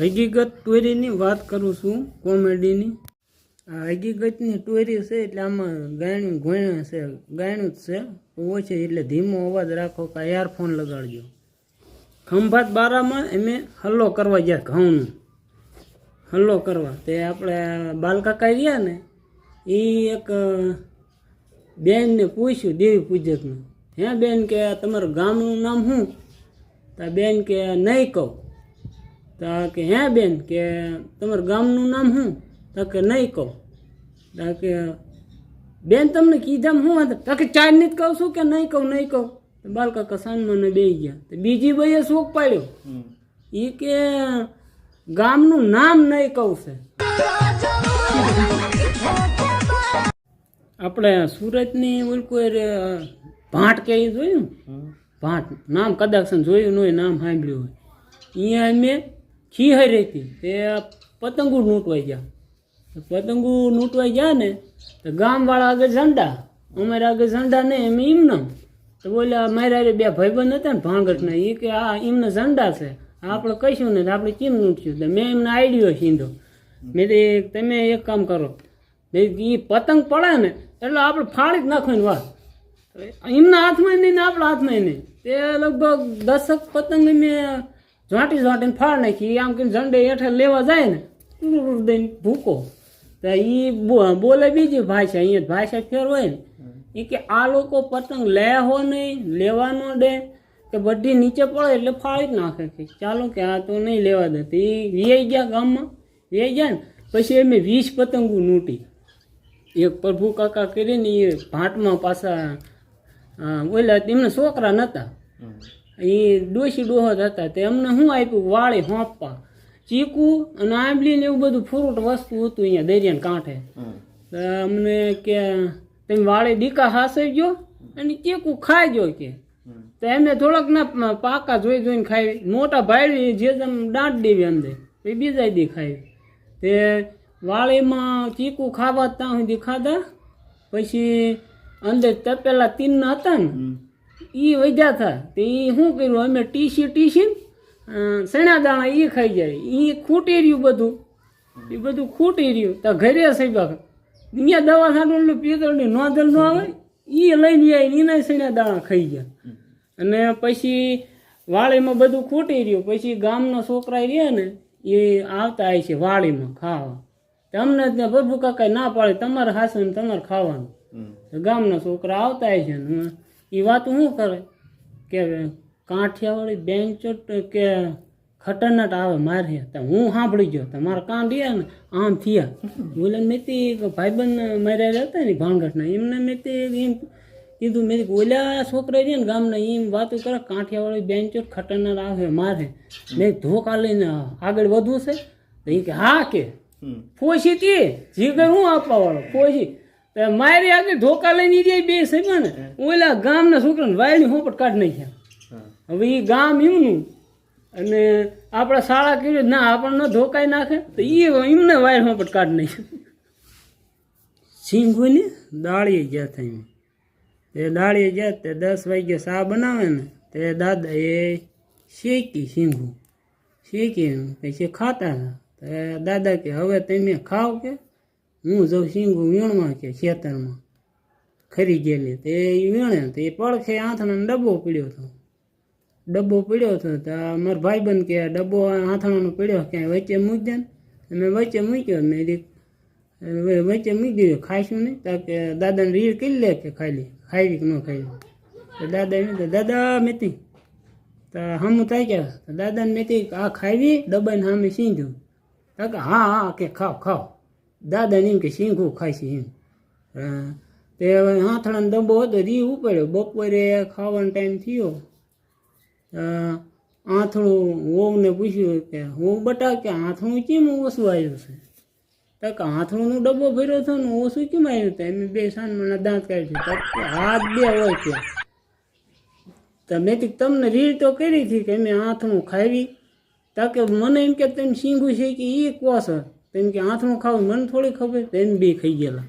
હકીકત ટોરીની વાત કરું છું, કોમેડીની. આ હકીકતની ટોરી છે એટલે આમાં ગાયણું ગોયણ છે, ગાયણું જ છે. ઓછે એટલે ધીમો અવાજ રાખો કે એરફોન લગાડજો. ખંભાત બારામાં અમે હલ્લો કરવા ગયા ઘઉંનું. હલ્લો કરવા. તે આપણે બાલકાકા રહ્યા ને, એ એક બેનને પૂછ્યું દેવી પૂજકનું. હે બેન કે તમારું ગામનું નામ શું? તા બેન કે નહીં કહું. તા કે હે બેન કે તમારું ગામનું નામ શું? તા કે નહીં કહું. તા કે બેન તમને કીધા શું વાંધો? તા કે ચારની જ કહું છું કે નહીં કહું નહીં કહું. બાલકાકા સાનમાને બે ગયા. તો બીજી ભાઈએ શોખ પાડ્યો. એ કે ગામનું નામ નહીં કહું છે. આપણે સુરતની ઓલું કોઈ રે- ભાટ કે જોયું? ભાટ. નામ કદાચ જોયું ન હોય નામ સાંભળ્યું હોય. અહીંયા અમે ખીહરી હતી. તે પતંગો લૂંટવાઈ ગયા. પતંગો લૂંટવાઈ ગયા ને, તો ગામવાળા આગળ ઝંડા. અમારે આગળ ઝંડા નહીં એમ એમના તો બોલ્યા મારા બે ભાઈબંધ હતા ને ભાંગટના એ કે આ એમને ઝંડા છે. આપણે કહીશું ને આપણે કેમ લૂંટશું? તો મેં એમને આઈડિયો સીધો. મેં તો તમે એક કામ કરો. એ પતંગ પડે ને, એટલે આપણે ફાળી જ નાખવાની વાત. એમના હાથમાં નહીં ને આપણા હાથમાં નહીં. તે લગભગ દસક પતંગ મેં ઝાંટી ઝાંટીને ફાડ નાખી આમ કે ઝંડે હેઠળ લેવા જાય ને દઈને ભૂકો તો એ બોલે બીજી ભાષા અહીંયા ભાષા ફેર હોય ને એ કે આ લોકો પતંગ લે હો નહીં લેવા ન દે કે બધી નીચે પડે એટલે ફાળી જ નાખે કે ચાલો કે આ તો નહીં લેવા દે તો એ વ્યાઈ ગયા ગામમાં વ્યાઈ ગયા ને પછી અમે વીસ પતંગો લૂંટી એક પ્રભુ કાકા કરીને એ ભાટમાં પાછા ઓલા એમને છોકરા નહોતા એ ડોસી ડોહત હતા. તે અમને શું આપ્યું? વાળી હોંપવા ચીકુ અને આંબલી ને એવું બધું ફ્રૂટ વસ્તુ હતું અહીંયા દરિયાને કાંઠે. તો અમને કે તમે વાળી ડીકા ગયો અને ચીકુ ખાઈજો કે. તો એમને થોડાક ના પાકા જોઈ જોઈને ખાઈ. મોટા ભાઈ જે તેમ દાંત દેવી અંદર એ બીજા દી ખાઈ. તે વાળીમાં ચીકુ ખાવા ત્યાં સુધી ખાધા. પછી અંદર તપેલા તીન હતા ને એ વધ્યા હતા તે એ શું કર્યું? અમે ટીસી ટીસી સણા દાણા એ ખાઈ જાય. એ ખૂટી રહ્યું બધું. એ બધું ખૂટી રહ્યું. તો ઘરે સાહેબ અહીંયા દવા સાડું પિત્તળની નોંધલ ન આવે. એ લઈને જાય એના સણા દાણા ખાઈ ગયા. અને પછી વાળીમાં બધું ખૂટી રહ્યું. પછી ગામના છોકરા રહ્યા ને એ આવતા હોય છે વાળીમાં ખાવા. તમને ત્યાં પ્રભુ કાકા ના પાડે તમારે હાસે ને તમારે ખાવાનું. ગામના છોકરા આવતા હોય છે ને એ વાત શું કરે? કે કાંઠિયાવાળી બેન્ચોટ કે ખતરનાક આવે મારે તો હું સાંભળી ગયો. તમારા કાન રહ્યા ને આમ થયા. બોલે મેં તે ભાઈબંધ માર્યા હતા ને ભાંગટના એમને મેં તે એમ કીધું મેં ઓલા છોકરા રહ્યા ને ગામના એમ વાતો કરે કાંઠિયાવાળી બેન્ચોટ ખતરનાક આવે મારે મેં ધોકા લઈને આગળ વધવું છે? તો એ કે હા કે. ફોસી તે જીગર હું આપવા વાળો ફોસી તો મારી આગળ ધોકા લઈને જાય બે ને ઓલા ગામના છોકરાને વાયલી હોપટ કાઢ નાખ્યા. હવે એ ગામ એમનું અને આપણા શાળા કર્યું ના આપણને ધોકાઈ નાખે. તો એ એમને વાયર હોપટ કાઢ નાખ્યા. સિંગુની દાળીએ ગયા થાય તે દાળીએ ગયા તે દસ વાગે ચા બનાવે ને તે દાદા એ શેકી સિંગુ. શેકી પછી ખાતા હતા. તે દાદા કે હવે તમે ખાવ કે? હું જઉં સિંગુ વીણમાં કે ખેતરમાં. ખરી ગયેલી. તે ઈ વીણે તે એ પડખે આથણાનો ડબ્બો પીડ્યો હતો. ડબ્બો પીડ્યો હતો તો મારો ભાઈબંધ કે ડબ્બો આથણાનો પીડ્યો ક્યાંય વચ્ચે મૂકી ને? મેં વચ્ચે મૂક્યો મેં વચ્ચે મૂકી દીધું ખાઈશું નહીં. તો કે દાદાને રીડ કરી લે કે ખાઈ લે ખાઈ કે ન ખાઈ તો દાદા એમ કીધું, દાદા મેતી તો હમું થાય કે દાદાને મેતી આ ખાવી ડબ્બાને સામે સીંધ્યું તો કે હા હા કે ખાવ ખાવ. દાદાને એમ કે ખાય છે એમ. તે હવે હાથણાનો ડબ્બો હતો, રી ઉપાડ્યો. બપોરે ખાવાનો ટાઈમ થયો. આથણું ઓમને પૂછ્યું કે, હું બટા કે આથણું કેમ ઓછું આવ્યું છે? તો કે આથણુંનો ડબ્બો ભર્યો હતો ને ઓછું કેમ આવ્યું હતું એમ બે સાનમાના દાંત કાઢ્યું તો હાથ બે હોય કે. તો મેં કીધું, તમને રીડ તો કરી હતી કે મેં આથણું ખાવી. તો કે, મને એમ કે તમે શીંગું છે કે એ છો તેમ કે આથણું ખાવું મને થોડી ખબર તેમ બી ખાઈ ગયેલા.